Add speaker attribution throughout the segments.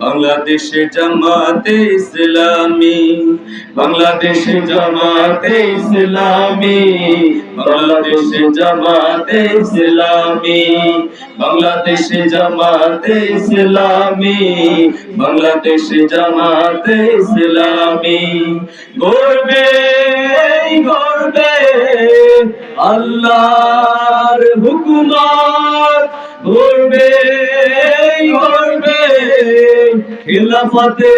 Speaker 1: বাংলাদেশে জামাতে ইসলামী, বাংলাদেশে জামাতে ইসলামী, বাংলাদেশে জামাতে ইসলামী, বাংলাদেশে জামাতে ইসলামী, বাংলাদেশে জামাতে ইসলামী। গর্বে গর্বে আল্লাহর হুকুমত। গর্বে গর্বে খিলাফতে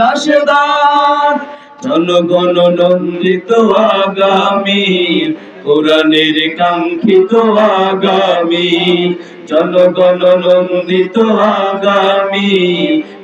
Speaker 1: রাশেদার জনগণ নন্দিত আগামী কোরআনের কাঙ্ক্ষিত আগামী জনগণ নন্দিত আগামী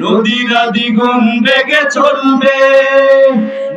Speaker 1: নদীরা দ্বিগুণ বেগে চলবে।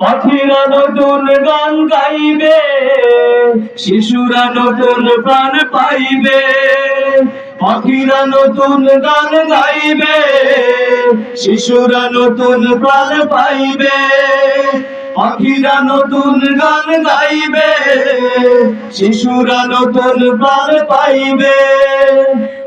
Speaker 1: পাখিরা নতুন গান গাইবে, শিশুরা নতুন প্রাণ পাইবে। পাখিরা নতুন গান গাইবে, শিশুরা নতুন প্রাণ পাইবে। পাখিরা নতুন গান গাইবে, শিশুরা নতুন প্রাণ পাইবে।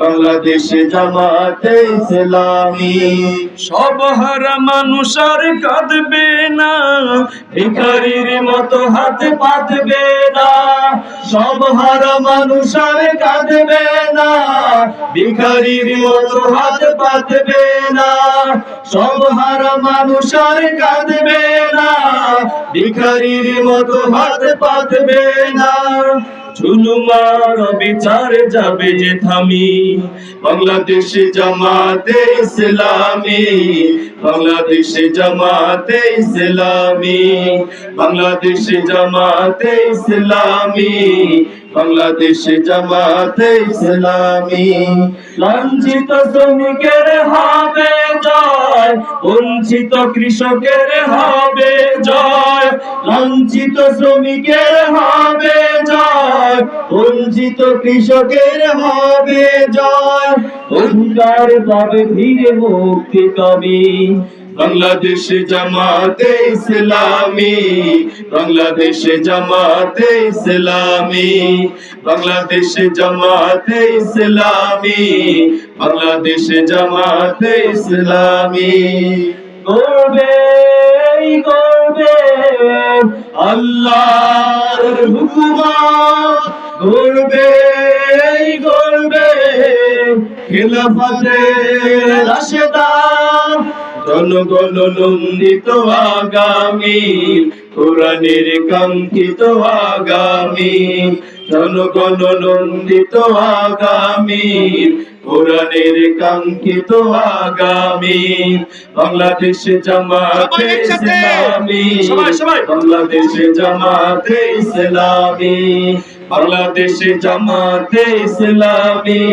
Speaker 1: বাংলাদেশে জামাতে ইসলামী। সব হারা মানুষ আর কাঁদবে না, ভিখারির মতো হাত পাতবে না। সব হারা মানুষ আর কাঁদবে না, ভিখারির মতো হাত পাতবে না। সব হারা মানুষ আর কাঁদবে না, ভিখারির মতো হাত পাতবে না। ঝুলুমার বিচার যাবে যে থামি। বাংলাদেশে জামাতে ইসলামী, বাংলাদেশে জামাতে ইসলামী, বাংলাদেশে জামাতে ইসলামী, বাংলাদেশে জামাতে ইসলামী। লাঞ্ছিত শ্রমিকের হবে জয়, বঞ্চিত কৃষকের হবে জয়, লাঞ্ছিত শ্রমিকের হবে জয়। বঞ্চিত কৃষকের হবে জয়। অধিকার পাবে ধীরে মুক্তি কবি বাংলাদেশে জামাতে ইসলামী বাংলাদেশে জামাতে ইসলামী বাংলাদেশে জামাতে ইসলামী বাংলাদেশে জামাতে ইসলামী। করবে করবে আল্লাহর হুকুমত করবে করবে খিলাফতের রাশেদার জনগণ নন্দিত আগামী, কোরআনের কাঙ্ক্ষিত আগামী জনগণ নন্দিত আগামী কোরআনের কাঙ্ক্ষিত আগামী বাংলাদেশে জামাতে। ইসলামী। বাংলাদেশে জামাতে ইসলামী বাংলাদেশে জামাতে ইসলামী